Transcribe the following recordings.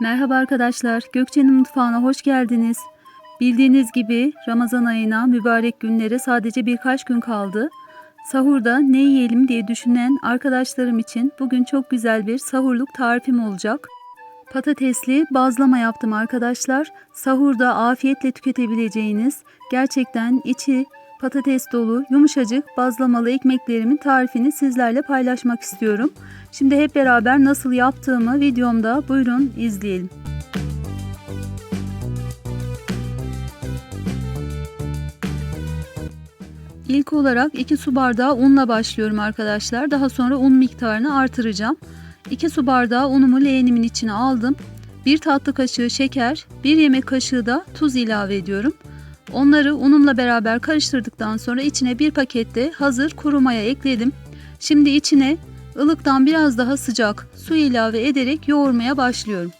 Merhaba arkadaşlar, Gökçe'nin mutfağına hoş geldiniz. Bildiğiniz gibi Ramazan ayına mübarek günlere sadece birkaç gün kaldı. Sahurda ne yiyelim diye düşünen arkadaşlarım için bugün çok güzel bir sahurluk tarifim olacak. Patatesli bazlama yaptım arkadaşlar. Sahurda afiyetle tüketebileceğiniz, gerçekten içi patates dolu, yumuşacık bazlamalı ekmeklerimin tarifini sizlerle paylaşmak istiyorum. Şimdi hep beraber nasıl yaptığımı videomda buyurun izleyelim. İlk olarak 2 su bardağı unla başlıyorum arkadaşlar. Daha sonra un miktarını artıracağım. 2 su bardağı unumu leğenimin içine aldım. 1 tatlı kaşığı şeker, 1 yemek kaşığı da tuz ilave ediyorum. Onları unumla beraber karıştırdıktan sonra içine bir pakette hazır kuru maya ekledim. Şimdi içine ılıktan biraz daha sıcak su ilave ederek yoğurmaya başlıyorum.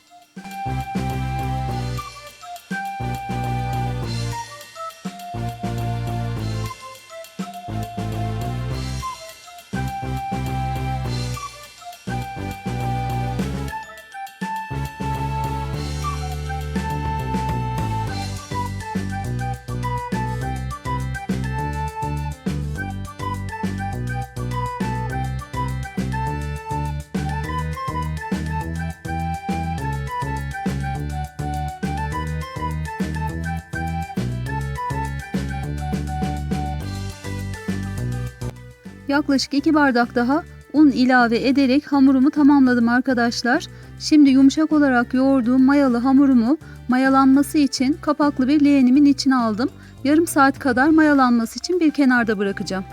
Yaklaşık 2 bardak daha un ilave ederek hamurumu tamamladım arkadaşlar. Şimdi yumuşak olarak yoğurduğum mayalı hamurumu mayalanması için kapaklı bir leğenimin içine aldım. Yarım saat kadar mayalanması için bir kenarda bırakacağım.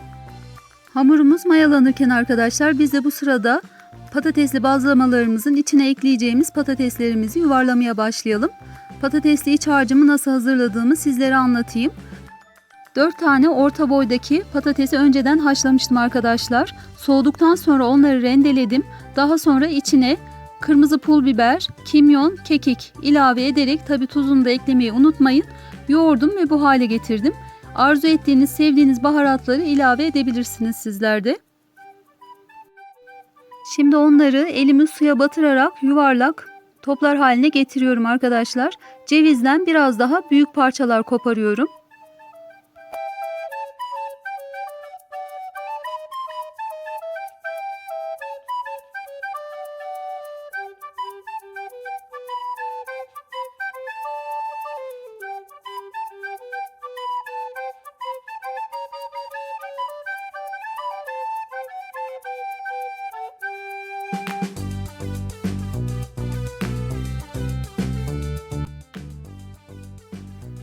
Hamurumuz mayalanırken arkadaşlar biz de bu sırada patatesli bazlamalarımızın içine ekleyeceğimiz patateslerimizi yuvarlamaya başlayalım. Patatesli iç harcımı nasıl hazırladığımı sizlere anlatayım. 4 tane orta boydaki patatesi önceden haşlamıştım arkadaşlar. Soğuduktan sonra onları rendeledim. Daha sonra içine kırmızı pul biber, kimyon, kekik ilave ederek tabi tuzunu da eklemeyi unutmayın. Yoğurdum ve bu hale getirdim. Arzu ettiğiniz, sevdiğiniz baharatları ilave edebilirsiniz sizler de. Şimdi onları elimi suya batırarak yuvarlak toplar haline getiriyorum arkadaşlar. Cevizden biraz daha büyük parçalar koparıyorum.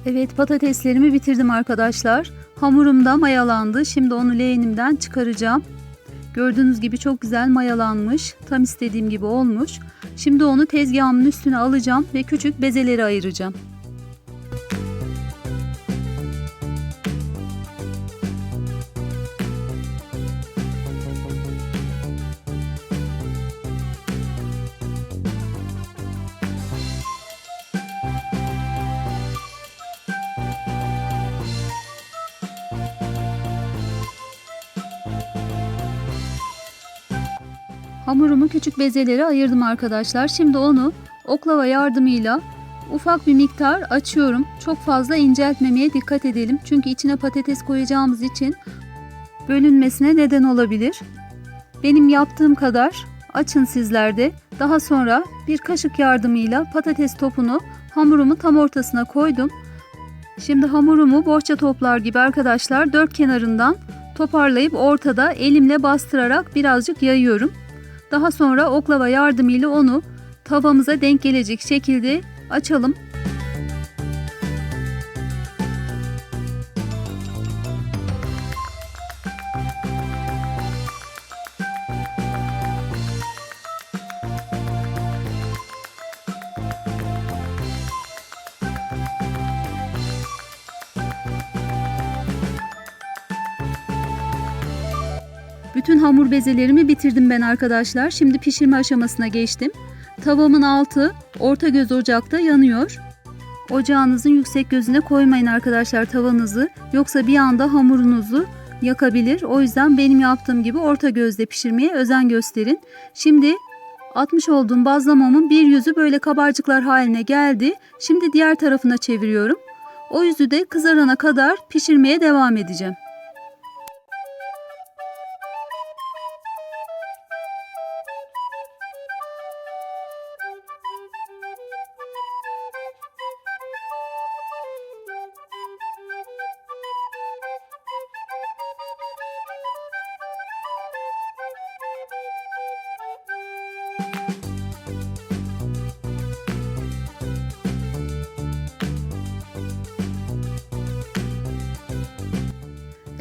Evet patateslerimi bitirdim arkadaşlar. Hamurum da mayalandı. Şimdi onu leğenimden çıkaracağım. Gördüğünüz gibi çok güzel mayalanmış. Tam istediğim gibi olmuş. Şimdi onu tezgahımın üstüne alacağım ve küçük bezeleri ayıracağım. Hamurumu küçük bezelere ayırdım arkadaşlar. Şimdi onu oklava yardımıyla ufak bir miktar açıyorum. Çok fazla inceltmemeye dikkat edelim. Çünkü içine patates koyacağımız için bölünmesine neden olabilir. Benim yaptığım kadar açın sizler de. Daha sonra bir kaşık yardımıyla patates topunu hamurumu tam ortasına koydum. Şimdi hamurumu bohça toplar gibi arkadaşlar dört kenarından toparlayıp ortada elimle bastırarak birazcık yayıyorum. Daha sonra oklava yardımıyla onu tavamıza denk gelecek şekilde açalım. Bütün hamur bezelerimi bitirdim ben arkadaşlar. Şimdi pişirme aşamasına geçtim. Tavamın altı orta göz ocakta yanıyor. Ocağınızın yüksek gözüne koymayın arkadaşlar tavanızı. Yoksa bir anda hamurunuzu yakabilir. O yüzden benim yaptığım gibi orta gözde pişirmeye özen gösterin. Şimdi Atmış olduğum bazlamamın bir yüzü böyle kabarcıklar haline geldi. Şimdi diğer tarafına çeviriyorum. O yüzü de kızarana kadar pişirmeye devam edeceğim.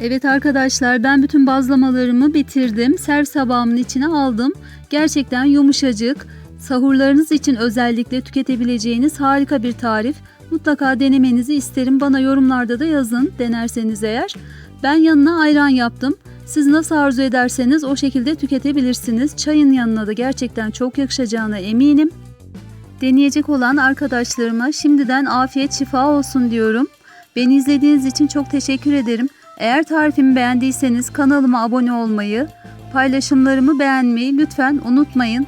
Evet arkadaşlar ben bütün bazlamalarımı bitirdim. Servis tabağımın içine aldım. Gerçekten yumuşacık. Sahurlarınız için özellikle tüketebileceğiniz harika bir tarif. Mutlaka denemenizi isterim. Bana yorumlarda da yazın denerseniz eğer. Ben yanına ayran yaptım. Siz nasıl arzu ederseniz o şekilde tüketebilirsiniz. Çayın yanına da gerçekten çok yakışacağına eminim. Deneyecek olan arkadaşlarıma şimdiden afiyet şifa olsun diyorum. Beni izlediğiniz için çok teşekkür ederim. Eğer tarifimi beğendiyseniz kanalıma abone olmayı, paylaşımlarımı beğenmeyi lütfen unutmayın.